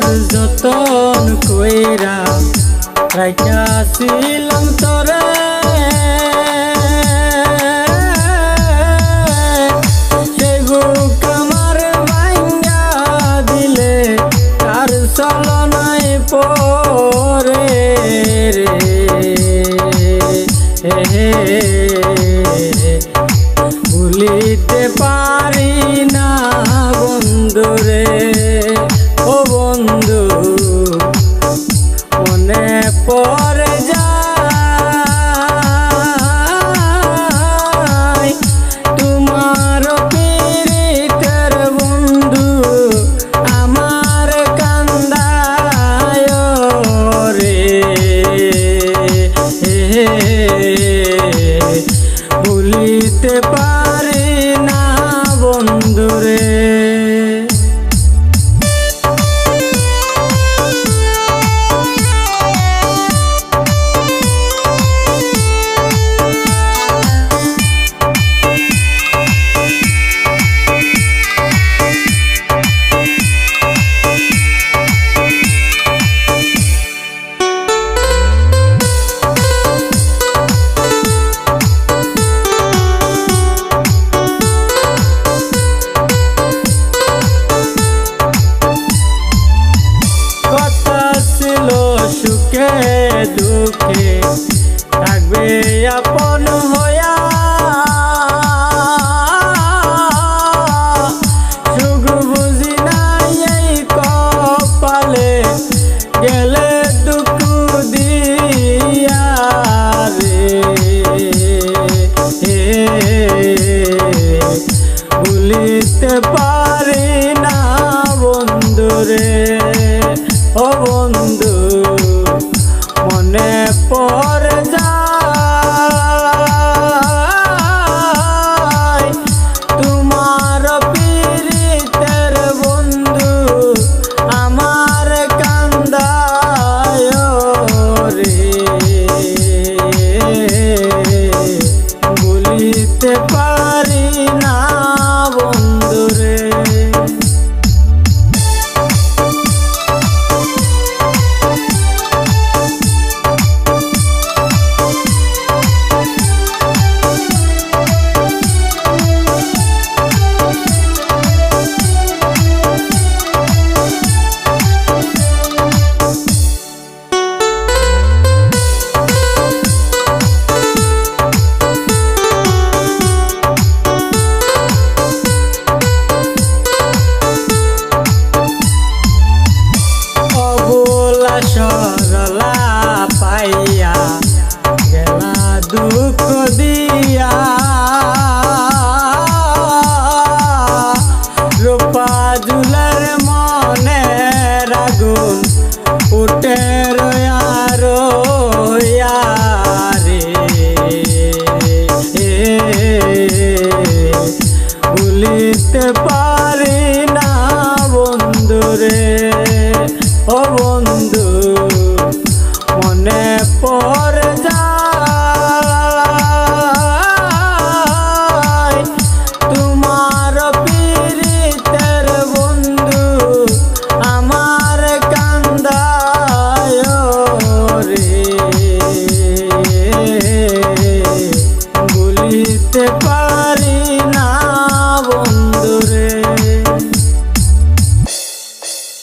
তোর যতন কইরা রাইকাছিলাম তোরে চলনায় পরে রে হে ভুলিতে পরে যায় তোমার পীড়িতের বন্ধু আমার কান্দায় রে। হে সুখে দুঃখে থাকবে আপন ভুলিতে পারি না বন্ধুরে ও বন্ধু মনে পড়ে